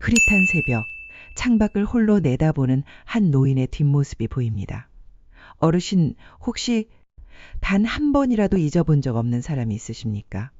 흐릿한 새벽, 창밖을 홀로 내다보는 한 노인의 뒷모습이 보입니다. 어르신, 혹시 단 한 번이라도 잊어본 적 없는 사람이 있으십니까?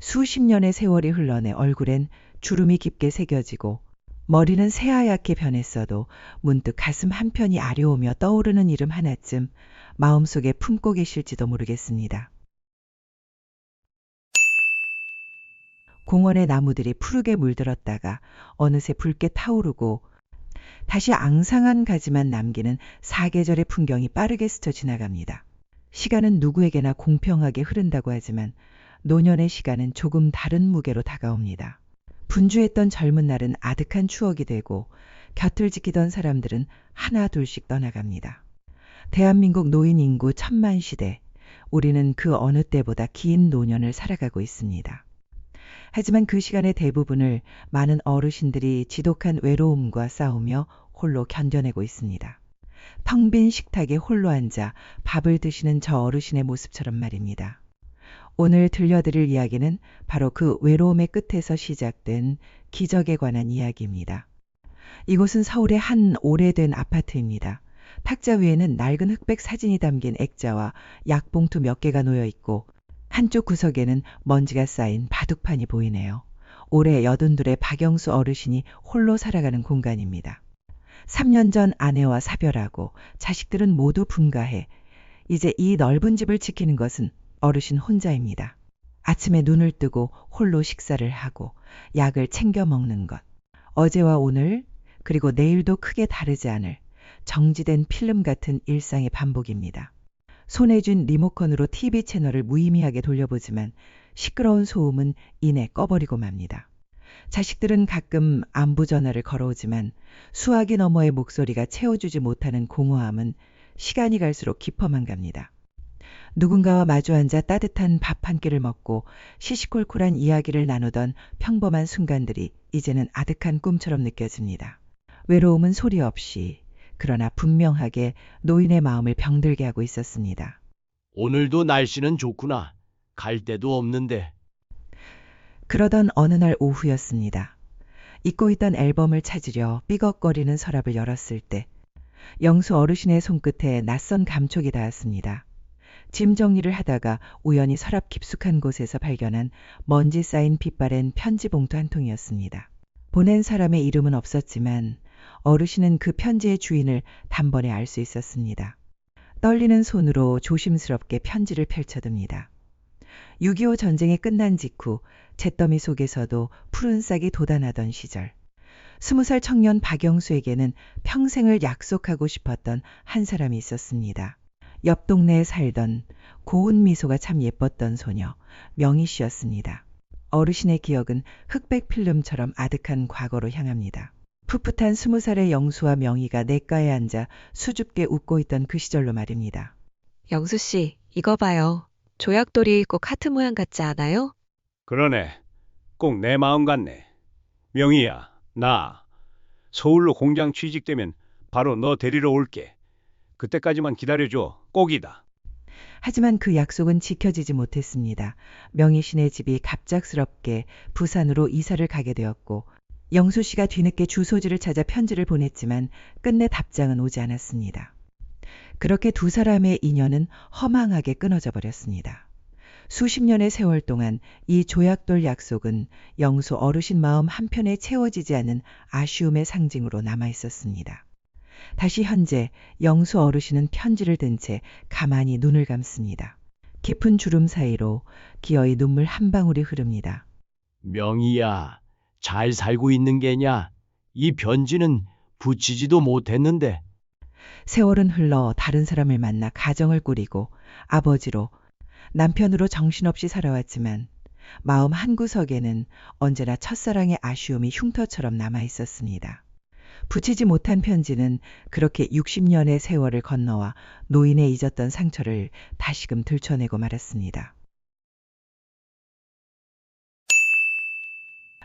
수십 년의 세월이 흘러내 얼굴엔 주름이 깊게 새겨지고 머리는 새하얗게 변했어도 문득 가슴 한편이 아려오며 떠오르는 이름 하나쯤 마음속에 품고 계실지도 모르겠습니다. 공원의 나무들이 푸르게 물들었다가 어느새 붉게 타오르고 다시 앙상한 가지만 남기는 사계절의 풍경이 빠르게 스쳐 지나갑니다. 시간은 누구에게나 공평하게 흐른다고 하지만 노년의 시간은 조금 다른 무게로 다가옵니다. 분주했던 젊은 날은 아득한 추억이 되고 곁을 지키던 사람들은 하나 둘씩 떠나갑니다. 대한민국 노인 인구 천만 시대, 우리는 그 어느 때보다 긴 노년을 살아가고 있습니다. 하지만 그 시간의 대부분을 많은 어르신들이 지독한 외로움과 싸우며 홀로 견뎌내고 있습니다. 텅 빈 식탁에 홀로 앉아 밥을 드시는 저 어르신의 모습처럼 말입니다. 오늘 들려드릴 이야기는 바로 그 외로움의 끝에서 시작된 기적에 관한 이야기입니다. 이곳은 서울의 한 오래된 아파트입니다. 탁자 위에는 낡은 흑백 사진이 담긴 액자와 약봉투 몇 개가 놓여 있고 한쪽 구석에는 먼지가 쌓인 바둑판이 보이네요. 올해 여든둘의 박영수 어르신이 홀로 살아가는 공간입니다. 3년 전 아내와 사별하고 자식들은 모두 분가해 이제 이 넓은 집을 지키는 것은 어르신 혼자입니다. 아침에 눈을 뜨고 홀로 식사를 하고 약을 챙겨 먹는 것. 어제와 오늘 그리고 내일도 크게 다르지 않을 정지된 필름 같은 일상의 반복입니다. 손에 쥔 리모컨으로 TV 채널을 무의미하게 돌려보지만 시끄러운 소음은 이내 꺼버리고 맙니다. 자식들은 가끔 안부 전화를 걸어오지만 수화기 너머의 목소리가 채워주지 못하는 공허함은 시간이 갈수록 깊어만 갑니다. 누군가와 마주 앉아 따뜻한 밥 한 끼를 먹고 시시콜콜한 이야기를 나누던 평범한 순간들이 이제는 아득한 꿈처럼 느껴집니다. 외로움은 소리 없이 그러나 분명하게 노인의 마음을 병들게 하고 있었습니다. 오늘도 날씨는 좋구나. 갈 데도 없는데. 그러던 어느 날 오후였습니다. 잊고 있던 앨범을 찾으려 삐걱거리는 서랍을 열었을 때 영수 어르신의 손끝에 낯선 감촉이 닿았습니다. 짐 정리를 하다가 우연히 서랍 깊숙한 곳에서 발견한 먼지 쌓인 빛바랜 편지 봉투 한 통이었습니다. 보낸 사람의 이름은 없었지만 어르신은 그 편지의 주인을 단번에 알 수 있었습니다. 떨리는 손으로 조심스럽게 편지를 펼쳐듭니다. 6.25 전쟁이 끝난 직후 잿더미 속에서도 푸른 싹이 돋아나던 시절. 스무 살 청년 박영수에게는 평생을 약속하고 싶었던 한 사람이 있었습니다. 옆 동네에 살던 고운 미소가 참 예뻤던 소녀 명희 씨였습니다. 어르신의 기억은 흑백 필름처럼 아득한 과거로 향합니다. 풋풋한 스무 살의 영수와 명희가 냇가에 앉아 수줍게 웃고 있던 그 시절로 말입니다. 영수 씨, 이거 봐요. 조약돌이 꼭 하트 모양 같지 않아요? 그러네. 꼭 내 마음 같네. 명희야, 나 서울로 공장 취직되면 바로 너 데리러 올게. 그때까지만 기다려줘. 꼭이다. 하지만 그 약속은 지켜지지 못했습니다. 명희 씨네 집이 갑작스럽게 부산으로 이사를 가게 되었고 영수 씨가 뒤늦게 주소지를 찾아 편지를 보냈지만 끝내 답장은 오지 않았습니다. 그렇게 두 사람의 인연은 허망하게 끊어져 버렸습니다. 수십 년의 세월 동안 이 조약돌 약속은 영수 어르신 마음 한편에 채워지지 않은 아쉬움의 상징으로 남아 있었습니다. 다시 현재 영수 어르신은 편지를 든 채 가만히 눈을 감습니다. 깊은 주름 사이로 기어이 눈물 한 방울이 흐릅니다. 명희야, 잘 살고 있는 게냐? 이 편지는 붙이지도 못했는데. 세월은 흘러 다른 사람을 만나 가정을 꾸리고 아버지로 남편으로 정신없이 살아왔지만 마음 한구석에는 언제나 첫사랑의 아쉬움이 흉터처럼 남아 있었습니다. 붙이지 못한 편지는 그렇게 60년의 세월을 건너와 노인의 잊었던 상처를 다시금 들춰내고 말았습니다.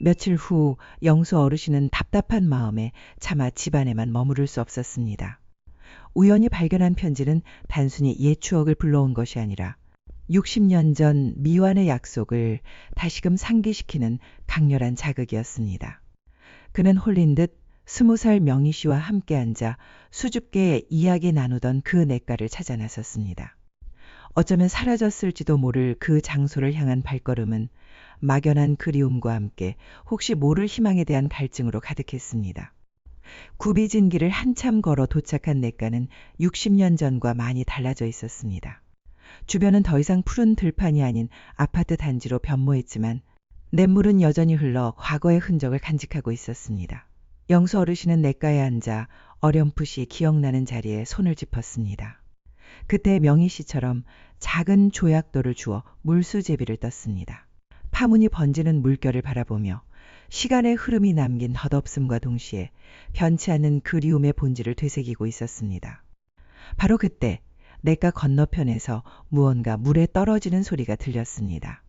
며칠 후 영수 어르신은 답답한 마음에 차마 집안에만 머무를 수 없었습니다. 우연히 발견한 편지는 단순히 옛 추억을 불러온 것이 아니라 60년 전 미완의 약속을 다시금 상기시키는 강렬한 자극이었습니다. 그는 홀린 듯 스무 살 명희 씨와 함께 앉아 수줍게 이야기 나누던 그 냇가를 찾아 나섰습니다. 어쩌면 사라졌을지도 모를 그 장소를 향한 발걸음은 막연한 그리움과 함께 혹시 모를 희망에 대한 갈증으로 가득했습니다. 구비진 길을 한참 걸어 도착한 냇가는 60년 전과 많이 달라져 있었습니다. 주변은 더 이상 푸른 들판이 아닌 아파트 단지로 변모했지만 냇물은 여전히 흘러 과거의 흔적을 간직하고 있었습니다. 영수 어르신은 냇가에 앉아 어렴풋이 기억나는 자리에 손을 짚었습니다. 그때 명희 씨처럼 작은 조약돌을 주어 물수제비를 떴습니다. 파문이 번지는 물결을 바라보며 시간의 흐름이 남긴 덧없음과 동시에 변치 않는 그리움의 본질을 되새기고 있었습니다. 바로 그때 냇가 건너편에서 무언가 물에 떨어지는 소리가 들렸습니다.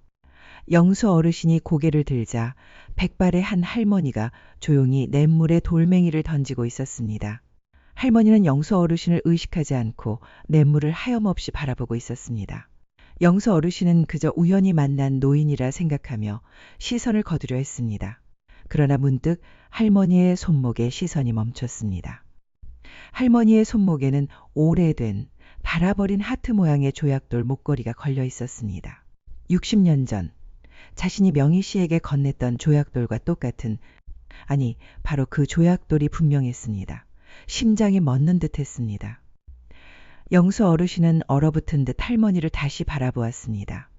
영수 어르신이 고개를 들자 백발의 한 할머니가 조용히 냇물에 돌멩이를 던지고 있었습니다. 할머니는 영수 어르신을 의식하지 않고 냇물을 하염없이 바라보고 있었습니다. 영수 어르신은 그저 우연히 만난 노인이라 생각하며 시선을 거두려 했습니다. 그러나 문득 할머니의 손목에 시선이 멈췄습니다. 할머니의 손목에는 오래된 닳아버린 하트 모양의 조약돌 목걸이가 걸려 있었습니다. 60년 전 자신이 명희 씨에게 건넸던 조약돌과 똑같은 아니 바로 그 조약돌이 분명했습니다. 심장이 멎는 듯 했습니다. 영수 어르신은 얼어붙은 듯 할머니를 다시 바라보았습니다.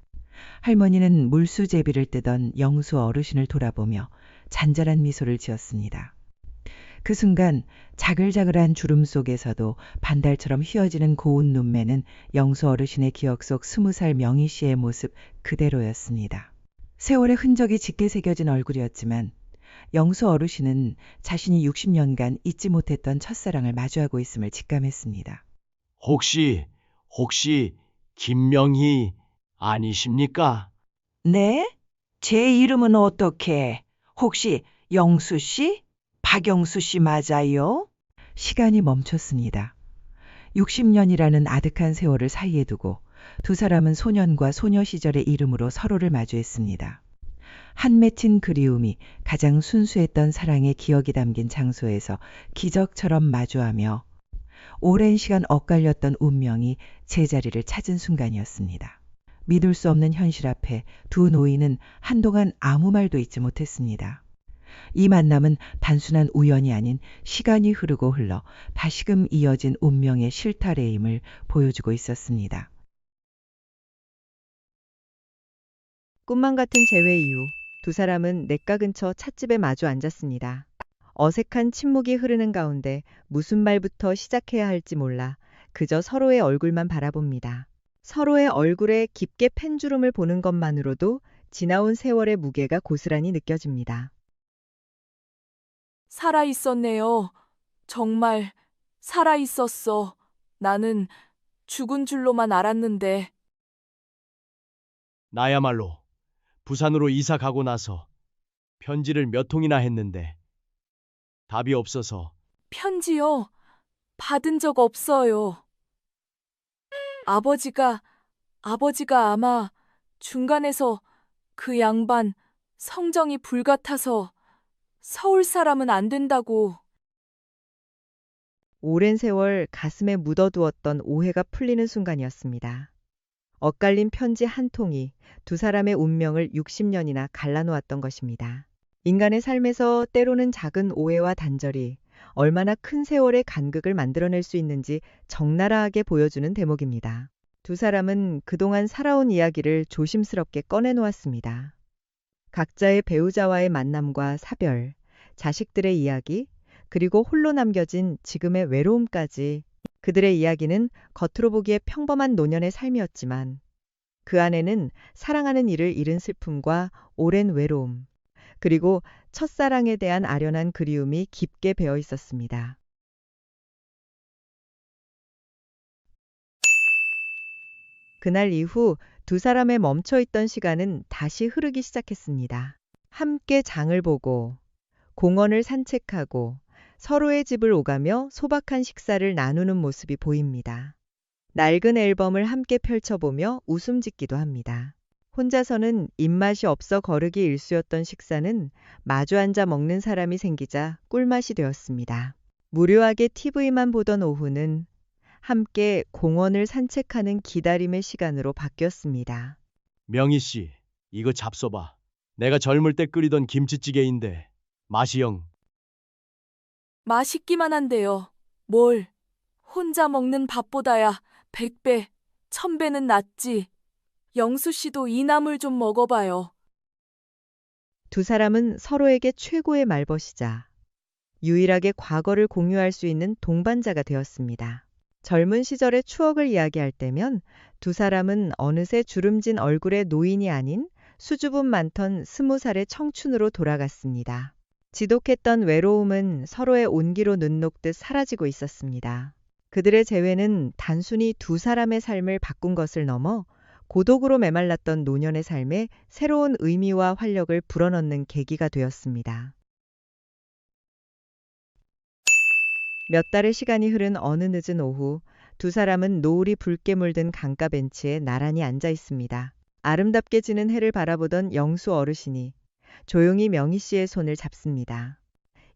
할머니는 물수제비를 뜨던 영수 어르신을 돌아보며 잔잔한 미소를 지었습니다. 그 순간 자글자글한 주름 속에서도 반달처럼 휘어지는 고운 눈매는 영수 어르신의 기억 속 스무 살 명희 씨의 모습 그대로였습니다. 세월의 흔적이 짙게 새겨진 얼굴이었지만 영수 어르신은 자신이 60년간 잊지 못했던 첫사랑을 마주하고 있음을 직감했습니다. 혹시, 혹시, 김명희 아니십니까? 네? 제 이름은 어떻게? 혹시 영수 씨? 박영수 씨 맞아요? 시간이 멈췄습니다. 60년이라는 아득한 세월을 사이에 두고 두 사람은 소년과 소녀 시절의 이름으로 서로를 마주했습니다. 한 맺힌 그리움이 가장 순수했던 사랑의 기억이 담긴 장소에서 기적처럼 마주하며 오랜 시간 엇갈렸던 운명이 제자리를 찾은 순간이었습니다. 믿을 수 없는 현실 앞에 두 노인은 한동안 아무 말도 잊지 못했습니다. 이 만남은 단순한 우연이 아닌 시간이 흐르고 흘러 다시금 이어진 운명의 실타래임을 보여주고 있었습니다. 꿈만 같은 재회 이후 두 사람은 냇가 근처 찻집에 마주 앉았습니다. 어색한 침묵이 흐르는 가운데 무슨 말부터 시작해야 할지 몰라 그저 서로의 얼굴만 바라봅니다. 서로의 얼굴에 깊게 펜주름을 보는 것만으로도 지나온 세월의 무게가 고스란히 느껴집니다. 살아 있었네요. 정말 살아 있었어. 나는 죽은 줄로만 알았는데. 나야말로 부산으로 이사 가고 나서 편지를 몇 통이나 했는데 답이 없어서 편지요. 받은 적 없어요. 아버지가, 아버지가 아마 중간에서 그 양반 성정이 불같아서 서울 사람은 안 된다고. 오랜 세월 가슴에 묻어두었던 오해가 풀리는 순간이었습니다. 엇갈린 편지 한 통이 두 사람의 운명을 60년이나 갈라놓았던 것입니다. 인간의 삶에서 때로는 작은 오해와 단절이 얼마나 큰 세월의 간극을 만들어낼 수 있는지 적나라하게 보여주는 대목입니다. 두 사람은 그동안 살아온 이야기를 조심스럽게 꺼내놓았습니다. 각자의 배우자와의 만남과 사별, 자식들의 이야기, 그리고 홀로 남겨진 지금의 외로움까지 그들의 이야기는 겉으로 보기에 평범한 노년의 삶이었지만 그 안에는 사랑하는 이를 잃은 슬픔과 오랜 외로움, 그리고 첫사랑에 대한 아련한 그리움이 깊게 배어 있었습니다. 그날 이후 두 사람의 멈춰있던 시간은 다시 흐르기 시작했습니다. 함께 장을 보고, 공원을 산책하고, 서로의 집을 오가며 소박한 식사를 나누는 모습이 보입니다. 낡은 앨범을 함께 펼쳐보며 웃음 짓기도 합니다. 혼자서는 입맛이 없어 거르기 일쑤였던 식사는 마주 앉아 먹는 사람이 생기자 꿀맛이 되었습니다. 무료하게 TV만 보던 오후는 함께 공원을 산책하는 기다림의 시간으로 바뀌었습니다. 명희 씨, 이거 잡숴봐. 내가 젊을 때 끓이던 김치찌개인데 맛이 영. 맛있기만 한데요. 뭘. 혼자 먹는 밥보다야 백배, 천배는 낫지. 영수 씨도 이 나물 좀 먹어봐요. 두 사람은 서로에게 최고의 말벗이자 유일하게 과거를 공유할 수 있는 동반자가 되었습니다. 젊은 시절의 추억을 이야기할 때면 두 사람은 어느새 주름진 얼굴의 노인이 아닌 수줍음 많던 스무 살의 청춘으로 돌아갔습니다. 지독했던 외로움은 서로의 온기로 눈 녹듯 사라지고 있었습니다. 그들의 재회는 단순히 두 사람의 삶을 바꾼 것을 넘어 고독으로 메말랐던 노년의 삶에 새로운 의미와 활력을 불어넣는 계기가 되었습니다. 몇 달의 시간이 흐른 어느 늦은 오후, 두 사람은 노을이 붉게 물든 강가 벤치에 나란히 앉아 있습니다. 아름답게 지는 해를 바라보던 영수 어르신이 조용히 명희 씨의 손을 잡습니다.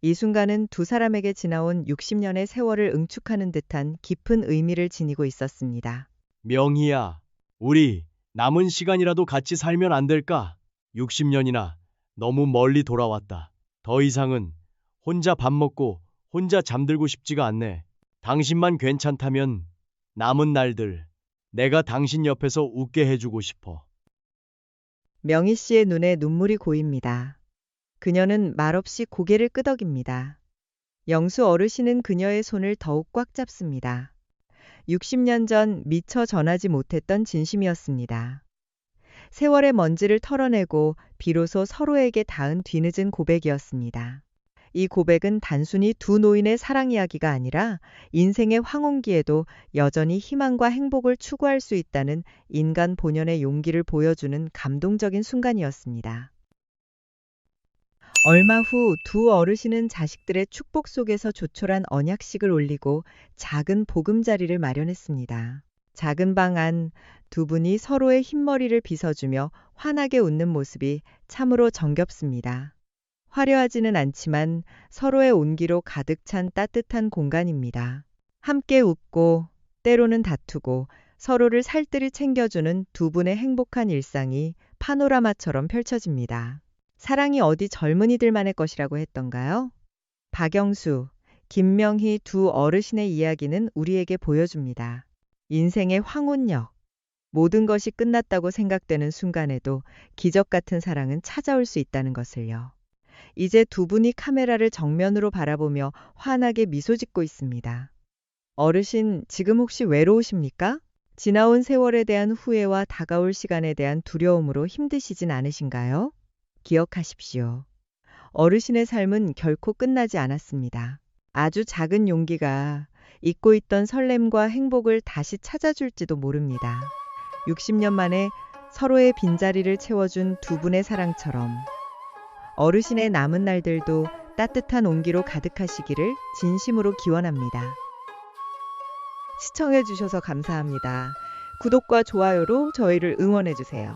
이 순간은 두 사람에게 지나온 60년의 세월을 응축하는 듯한 깊은 의미를 지니고 있었습니다. 명희야, 우리 남은 시간이라도 같이 살면 안 될까? 60년이나 너무 멀리 돌아왔다. 더 이상은 혼자 밥 먹고 혼자 잠들고 싶지가 않네. 당신만 괜찮다면 남은 날들 내가 당신 옆에서 웃게 해주고 싶어. 명희 씨의 눈에 눈물이 고입니다. 그녀는 말없이 고개를 끄덕입니다. 영수 어르신은 그녀의 손을 더욱 꽉 잡습니다. 60년 전 미처 전하지 못했던 진심이었습니다. 세월의 먼지를 털어내고 비로소 서로에게 닿은 뒤늦은 고백이었습니다. 이 고백은 단순히 두 노인의 사랑 이야기가 아니라 인생의 황혼기에도 여전히 희망과 행복을 추구할 수 있다는 인간 본연의 용기를 보여주는 감동적인 순간이었습니다. 얼마 후 두 어르신은 자식들의 축복 속에서 조촐한 언약식을 올리고 작은 보금자리를 마련했습니다. 작은 방 안 두 분이 서로의 흰머리를 빗어주며 환하게 웃는 모습이 참으로 정겹습니다. 화려하지는 않지만 서로의 온기로 가득 찬 따뜻한 공간입니다. 함께 웃고 때로는 다투고 서로를 살뜰히 챙겨주는 두 분의 행복한 일상이 파노라마처럼 펼쳐집니다. 사랑이 어디 젊은이들만의 것이라고 했던가요? 박영수, 김명희 두 어르신의 이야기는 우리에게 보여줍니다. 인생의 황혼역. 모든 것이 끝났다고 생각되는 순간에도 기적 같은 사랑은 찾아올 수 있다는 것을요. 이제 두 분이 카메라를 정면으로 바라보며 환하게 미소 짓고 있습니다. 어르신, 지금 혹시 외로우십니까? 지나온 세월에 대한 후회와 다가올 시간에 대한 두려움으로 힘드시진 않으신가요? 기억하십시오. 어르신의 삶은 결코 끝나지 않았습니다. 아주 작은 용기가 잊고 있던 설렘과 행복을 다시 찾아줄지도 모릅니다. 60년 만에 서로의 빈자리를 채워준 두 분의 사랑처럼 어르신의 남은 날들도 따뜻한 온기로 가득하시기를 진심으로 기원합니다. 시청해주셔서 감사합니다. 구독과 좋아요로 저희를 응원해주세요.